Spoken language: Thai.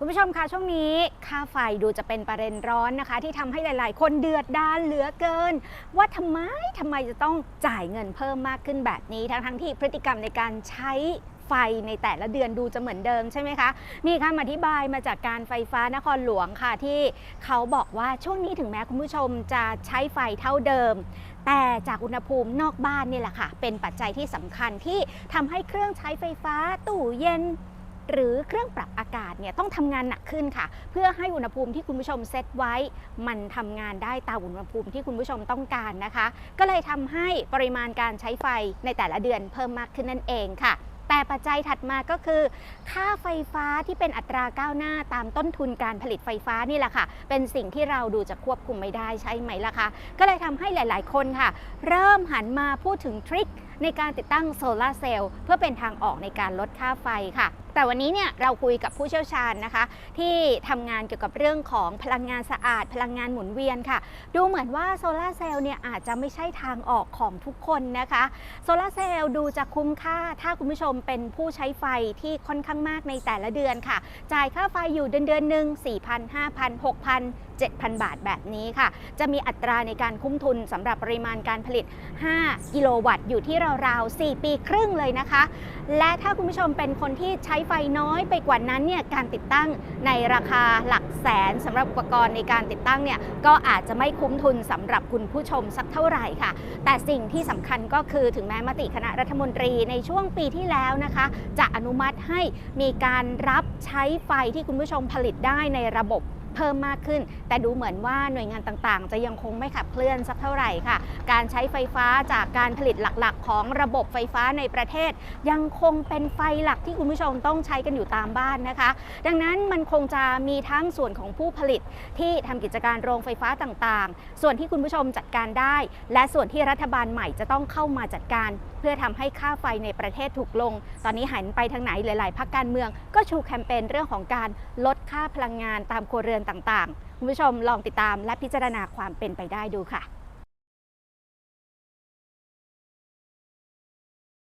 คุณผู้ชมคะช่วงนี้ค่าไฟดูจะเป็นประเด็นร้อนนะคะ ที่ทำให้หลาย ๆ คนเดือดดานเหลือเกิน ว่าทำไมทำไมจะต้องจ่ายเงินเพิ่มมากขึ้นแบบนี้ ทั้งทั้งๆที่พฤติกรรมในการใช้ไฟในแต่ละเดือนดูจะเหมือนเดิมใช่ไหมคะ มีคำอธิบายมาจากการไฟฟ้านครหลวงค่ะที่เขาบอกว่าช่วงนี้ถึงแม้คุณผู้ชมจะใช้ไฟเท่าเดิม แต่จากอุณหภูมินอกบ้านนี่แหละค่ะ เป็นปัจจัยที่สำคัญที่ทำให้เครื่องใช้ไฟฟ้าตู้เย็น หรือเครื่องปรับอากาศเนี่ยต้องทำงานหนักขึ้นค่ะ เพื่อให้อุณหภูมิที่คุณผู้ชมเซตไว้ มันทำงานได้ตามอุณหภูมิที่คุณผู้ชมต้องการนะคะ ก็เลยทำให้ปริมาณการใช้ไฟในแต่ละเดือนเพิ่มมากขึ้นนั่นเองค่ะแต่ปัจจัยถัดมาก็คือ ค่าไฟฟ้าที่เป็นอัตราก้าวหน้าตามต้นทุนการผลิตไฟฟ้านี่แหละค่ะ เป็นสิ่งที่เราดูจะควบคุมไม่ได้ใช่ไหมล่ะคะก็เลยทำให้หลาย ๆ คนค่ะ เริ่มหันมาพูดถึงทริคในการติดตั้งโซลาเซลล์เพื่อเป็นทางออกในการลดค่าไฟค่ะแต่วันนี้เนี่ยเราคุยกับผู้เชี่ยวชาญนะคะ ที่ทำงานเกี่ยวกับเรื่องของพลังงานสะอาด พลังงานหมุนเวียนค่ะ ดูเหมือนว่าโซลาร์เซลล์เนี่ยอาจจะไม่ใช่ทางออกของทุกคนนะคะโซลาร์เซลล์ดูจะคุ้มค่า ถ้าคุณผู้ชมเป็นผู้ใช้ไฟที่ค่อนข้างมากในแต่ละเดือนค่ะ จ่ายค่าไฟอยู่เดือนเดือนหนึ่ง4,000 5,000 6,000 7,000 บาทแบบนี้ค่ะ จะมีอัตราในการคุ้มทุนสำหรับปริมาณการผลิต 5 กิโลวัตต์อยู่ที่ราวๆ 4 ปีครึ่งเลยนะคะ และถ้าคุณผู้ชมเป็นคนที่ใช้ไฟน้อยไปกว่านั้นเนี่ยการติดตั้งในราคาหลักแสนสำหรับอุปกรณ์ในการติดตั้งเนี่ยก็อาจจะไม่คุ้มทุนสำหรับคุณผู้ชมสักเท่าไหร่ค่ะ แต่สิ่งที่สำคัญก็คือถึงแม้มติคณะรัฐมนตรีในช่วงปีที่แล้วนะคะ จะอนุมัติให้มีการรับใช้ไฟที่คุณผู้ชมผลิตได้ในระบบ เพิ่มมากขึ้น แต่ดูเหมือนว่าหน่วยงานต่างๆ จะยังคงไม่ขับเคลื่อนสักเท่าไหร่ค่ะ การใช้ไฟฟ้าจากการผลิตหลักๆ ของระบบไฟฟ้าในประเทศ ยังคงเป็นไฟหลักที่คุณผู้ชมต้องใช้กันอยู่ตามบ้านนะคะ ดังนั้นมันคงจะมีทั้งส่วนของผู้ผลิตที่ทำกิจการโรงไฟฟ้าต่างๆ ส่วนที่คุณผู้ชมจัดการได้ และส่วนที่รัฐบาลใหม่จะต้องเข้ามาจัดการเพื่อทำให้ค่าไฟในประเทศถูกลง ตอนนี้หันไปทางไหนหลาย ๆพักการเมือง ก็ชูแคมเปญเรื่องของการลดค่าพลังงานตามครัวเรือนต่างๆ คุณผู้ชมลองติดตามและพิจารณาความเป็นไปได้ดูค่ะ